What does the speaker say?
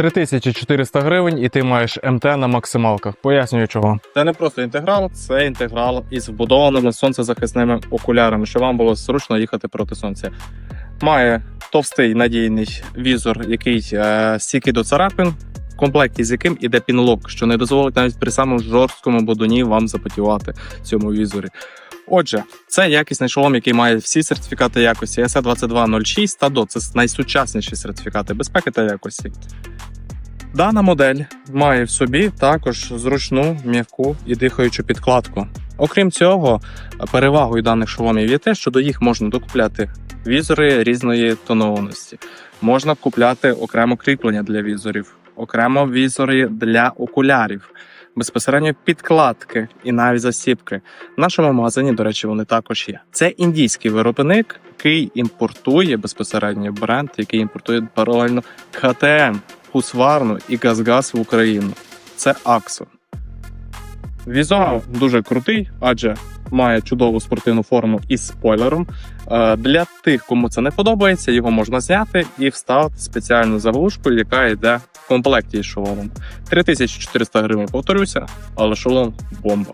3400 гривень, і ти маєш МТ на максималках. Пояснюю чого. Це не просто інтеграл, це інтеграл із вбудованими сонцезахисними окулярами, щоб вам було зручно їхати проти сонця. Має товстий надійний візор, який е, стійкий до царапин, в комплекті з яким іде пінлок, що не дозволить навіть при самому жорсткому бодуні вам запотівати в цьому візорі. Отже, це якісний шолом, який має всі сертифікати якості SE 2206 та DO. Це найсучасніші сертифікати безпеки та якості. Дана модель має в собі також зручну, м'яку і дихаючу підкладку. Окрім цього, перевагою даних шоломів є те, що до їх можна докупляти візори різної тонованості. Можна купляти окремо кріплення для візорів, окремо візори для окулярів, безпосередньо підкладки і навіть засібки. В нашому магазині, до речі, вони також є. Це індійський виробник, який імпортує безпосередньо бренд, який імпортує паралельно КТМ, Husqvarna і Газгаз в Україну. Це Аксо. Візуал дуже крутий, адже має чудову спортивну форму із спойлером. Е, Для тих, кому це не подобається, його можна зняти і вставити спеціальну заглушку, яка йде в комплекті із шоломом. 3400 гривень, повторюся, але шолом бомба.